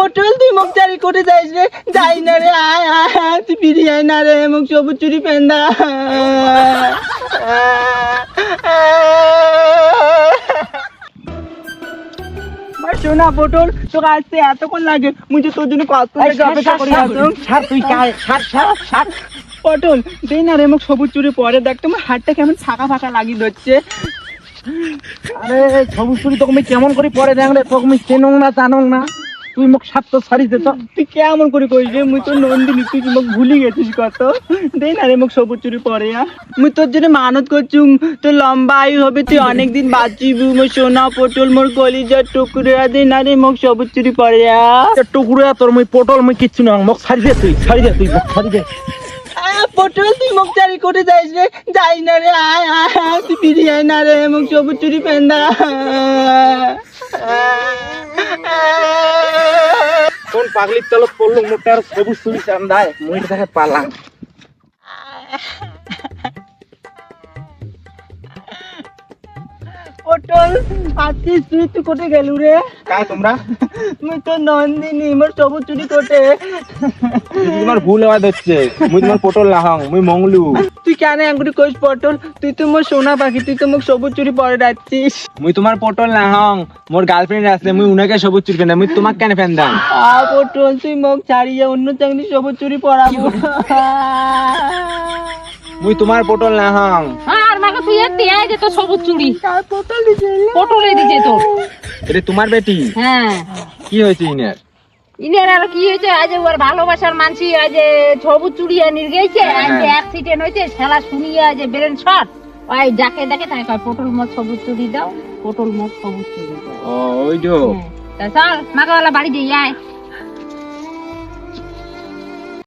পটল তুই মুখ চারি করে যাইস রে। যাই না রে আয় আয় তুই ফিরে আয় না রে মুখ সবুজ চুরি পেন্দা। সোনা পটল তোকে আসতে এতক্ষণ লাগে মুই যে তোর জন্য থেকে অপেক্ষা করে। ছাড় তুই ছাড় ছাড় ছাড় পটল দেই না রে মুখ সবুজ চুরি পরে দেখ তোমার হাতটা কেমন ফাঁকা ফাঁকা লাগিয়ে ধরছে। আরে সবুজ চুরি তোকে কেমন করে পরে দেখ রে তোকে চেনং না জানং না। তুই মোক সাত তো দে তো। তুই কেমন করে কইস রে? মুই তো নন্দিনী তুই কি মুখ ভুলি গেছিস কত? দেই না রে মুখ সবুজ চুরি পরে আ। মুই তোর জন্য মানত করছুম। তোর লম্বা আয়ু হবে তুই অনেকদিন বাঁচিবি। মোর সোনা পটল মোর কলিজার টুকরে দে না রে মোক সবুজ চুরি পরে আ। টুকুরে তোর মুই পটল মুই কিচ্ছু না মোক ছাড়ি দে তুই ছাড়ি দে তুই ছাড়ি দে। পটল তুই মুখ চারি করে যাইস রে? যাই না রে আয় আয় তুই ফিরে আয় না রে মুখ সবুজ চুরি পেন্দা। কোন পাগলির তলত পড়ল মোটার সবুজ চুরি চান্দায় মুই দেখে পালাম। পটল আছিস তুই তুই কোটে গেলু রে। কায় তোমরা? মুই তো নন্দিনী মোর সবুজ চুরি কোটে। তোমার ভুল হওয়া হচ্ছে। মুই তোমার পটল লাহং মুই তুই কেন এঙ্গুটি কইস পটল? তুই তো মোর সোনা পাখি তুই তো মোক সবুজ চুরি পরে রাখছিস মুই তোমার পটল লাহং মোর গার্লফ্রেন্ড আছে মুই উনাকে সবুজ চুরি মুই তোমাক কেন ফেন্দাম আ পটল তুই মোক ছাড়িয়ে অন্য চাকরি সবুজ চুরি পরাবো। মুই তোমার পটল লাহং আর মাকে তুই এতে তোর সবুজ চুড়ি আর পটল দিছে? পটলে দিছে তোর। এটা তোমার বেটি? হ্যাঁ। কি হয়েছে ইনের? ইনের আর কি হয়েছে? আজ ওর ভালোবাসার মানসি আজ সবুজ চুড়িয়া নির্গেছে আজ অ্যাক্সিডেন্ট হয়েছে খেলা শুনিয়ে আজ ব্রেন শট ওই যাকে দেখে তাই কয় পটল মত সবুজ চুড়ি দাও পটল মত সবুজ চুড়ি দাও। ও ওই তো হ্যাঁ। তা চল মাকে বাড়ি দিয়ে আয়।